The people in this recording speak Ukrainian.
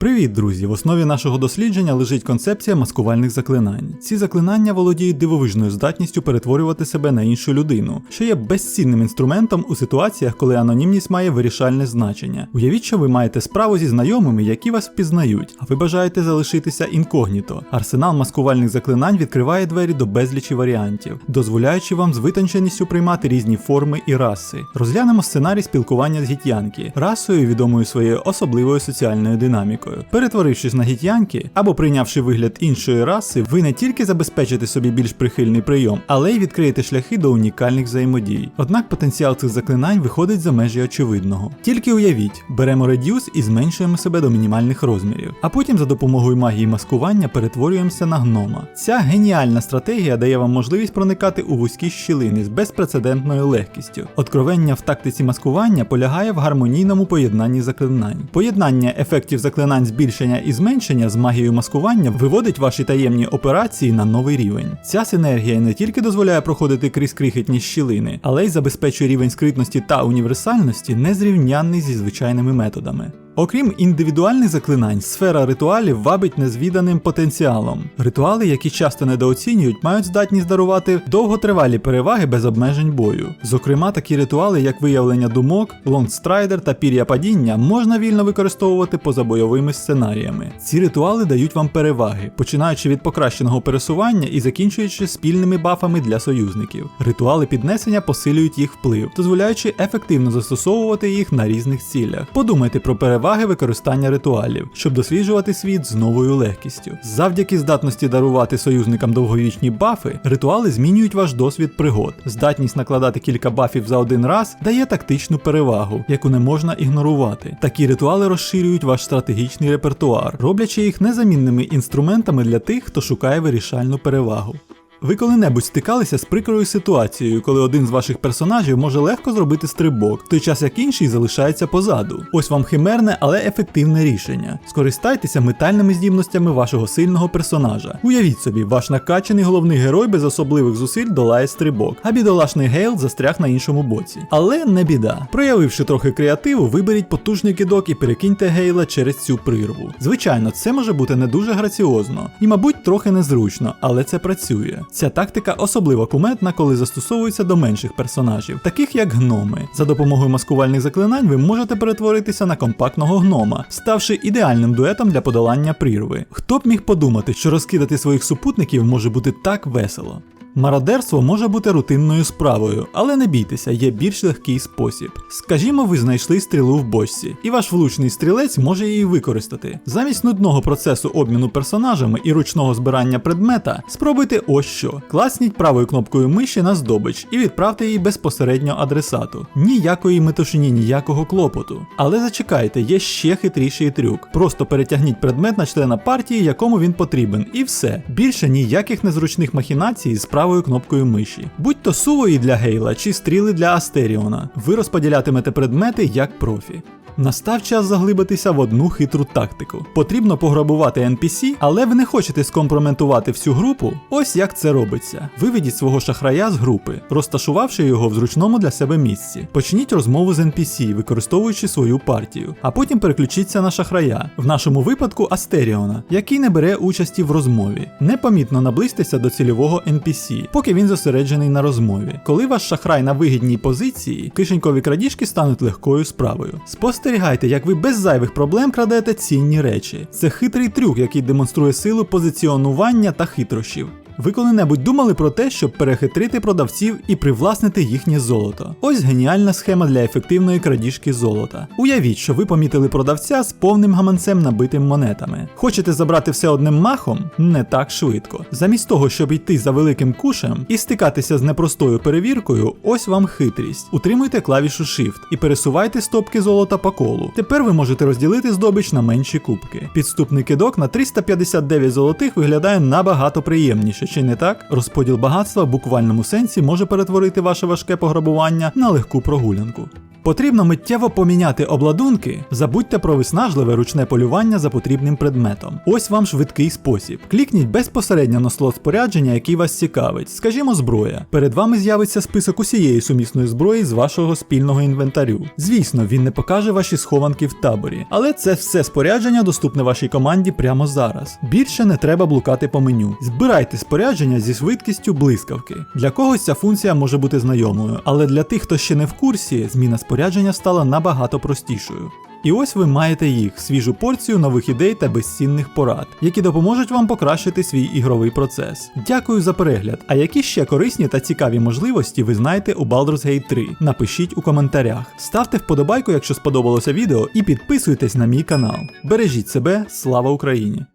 Привіт, друзі! В основі нашого дослідження лежить концепція маскувальних заклинань. Ці заклинання володіють дивовижною здатністю перетворювати себе на іншу людину, що є безцінним інструментом у ситуаціях, коли анонімність має вирішальне значення. Уявіть, що ви маєте справу зі знайомими, які вас впізнають, а ви бажаєте залишитися інкогніто. Арсенал маскувальних заклинань відкриває двері до безлічі варіантів, дозволяючи вам з витонченістю приймати різні форми і раси. Розглянемо сценарій спілкування з гітянки, расою відомою своєю особливою соціальною динамікою. Перетворившись на гітянки або прийнявши вигляд іншої раси, ви не тільки забезпечите собі більш прихильний прийом, але й відкриєте шляхи до унікальних взаємодій. Однак потенціал цих заклинань виходить за межі очевидного. Тільки уявіть, беремо редюс і зменшуємо себе до мінімальних розмірів, а потім за допомогою магії маскування перетворюємося на гнома. Ця геніальна стратегія дає вам можливість проникати у вузькі щілини з безпрецедентною легкістю. Откровення в тактиці маскування полягає в гармонійному поєднанні заклинань. Поєднання ефектів заклинань збільшення і зменшення з магією маскування виводить ваші таємні операції на новий рівень. Ця синергія не тільки дозволяє проходити крізь крихітні щілини, але й забезпечує рівень скритності та універсальності незрівнянний зі звичайними методами. Окрім індивідуальних заклинань, сфера ритуалів вабить незвіданим потенціалом. Ритуали, які часто недооцінюють, мають здатність дарувати довготривалі переваги без обмежень бою. Зокрема, такі ритуали, як виявлення думок, лонгстрайдер та пір'я падіння, можна вільно використовувати поза бойовими сценаріями. Ці ритуали дають вам переваги, починаючи від покращеного пересування і закінчуючи спільними бафами для союзників. Ритуали піднесення посилюють їх вплив, дозволяючи ефективно застосовувати їх на різних цілях. Подумайте про переваги переваги використання ритуалів, щоб досліджувати світ з новою легкістю. Завдяки здатності дарувати союзникам довговічні бафи, ритуали змінюють ваш досвід пригод. Здатність накладати кілька бафів за один раз дає тактичну перевагу, яку не можна ігнорувати. Такі ритуали розширюють ваш стратегічний репертуар, роблячи їх незамінними інструментами для тих, хто шукає вирішальну перевагу. Ви коли-небудь стикалися з прикрою ситуацією, коли один з ваших персонажів може легко зробити стрибок, в той час як інший залишається позаду. Ось вам химерне, але ефективне рішення. Скористайтеся метальними здібностями вашого сильного персонажа. Уявіть собі, ваш накачаний головний герой без особливих зусиль долає стрибок, а бідолашний Гейл застряг на іншому боці. Але не біда. Проявивши трохи креативу, виберіть потужний кидок і перекиньте Гейла через цю прирву. Звичайно, це може бути не дуже граціозно і, мабуть, трохи незручно, але це працює. Ця тактика особливо куметна, коли застосовується до менших персонажів, таких як гноми. За допомогою маскувальних заклинань ви можете перетворитися на компактного гнома, ставши ідеальним дуетом для подолання прірви. Хто б міг подумати, що розкидати своїх супутників може бути так весело? Мародерство може бути рутинною справою, але не бійтеся, є більш легкий спосіб. Скажімо, ви знайшли стрілу в бочці, і ваш влучний стрілець може її використати. Замість нудного процесу обміну персонажами і ручного збирання предмета, спробуйте ось що: класніть правою кнопкою миші на здобич і відправте її безпосередньо адресату. Ніякої метушині, ніякого клопоту. Але зачекайте, є ще хитріший трюк. Просто перетягніть предмет на члена партії, якому він потрібен, і все. Більше ніяких незручних махінацій з правою кнопкою миші. Будь то сувої для Гейла чи стріли для Астеріона, ви розподілятимете предмети як профі. Настав час заглибитися в одну хитру тактику. Потрібно пограбувати NPC, але ви не хочете скомпроментувати всю групу. Ось як це робиться. Виведіть свого шахрая з групи, розташувавши його в зручному для себе місці. Почніть розмову з NPC, використовуючи свою партію, а потім переключіться на шахрая, в нашому випадку Астеріона, який не бере участі в розмові. Непомітно наблизьтеся до цільового NPC, поки він зосереджений на розмові. Коли ваш шахрай на вигідній позиції, кишенькові крадіжки стануть легкою справою. Спостерігайте, як ви без зайвих проблем крадете цінні речі. Це хитрий трюк, який демонструє силу позиціонування та хитрощів. Ви коли-небудь думали про те, щоб перехитрити продавців і привласнити їхнє золото? Ось геніальна схема для ефективної крадіжки золота. Уявіть, що ви помітили продавця з повним гаманцем набитим монетами. Хочете забрати все одним махом? Не так швидко. Замість того, щоб йти за великим кушем і стикатися з непростою перевіркою, ось вам хитрість. Утримуйте клавішу Shift і пересувайте стопки золота по колу. Тепер ви можете розділити здобич на менші кубки. Підступний кидок на 359 золотих виглядає набагато приємніше чи не так? Розподіл багатства в буквальному сенсі може перетворити ваше важке пограбування на легку прогулянку. Потрібно миттєво поміняти обладунки. Забудьте про виснажливе ручне полювання за потрібним предметом. Ось вам швидкий спосіб. Клікніть безпосередньо на слот спорядження, який вас цікавить, скажімо, зброя. Перед вами з'явиться список усієї сумісної зброї з вашого спільного інвентарю. Звісно, він не покаже ваші схованки в таборі, але це все спорядження доступне вашій команді прямо зараз. Більше не треба блукати по меню. Збирайте спорядження зі швидкістю блискавки. Для когось ця функція може бути знайомою, але для тих, хто ще не в курсі, зміна спорядження стала набагато простішою. І ось ви маєте їх свіжу порцію нових ідей та безцінних порад, які допоможуть вам покращити свій ігровий процес. Дякую за перегляд. А які ще корисні та цікаві можливості ви знаєте у Baldur's Gate 3? Напишіть у коментарях. Ставте вподобайку, якщо сподобалося відео, і підписуйтесь на мій канал. Бережіть себе, слава Україні!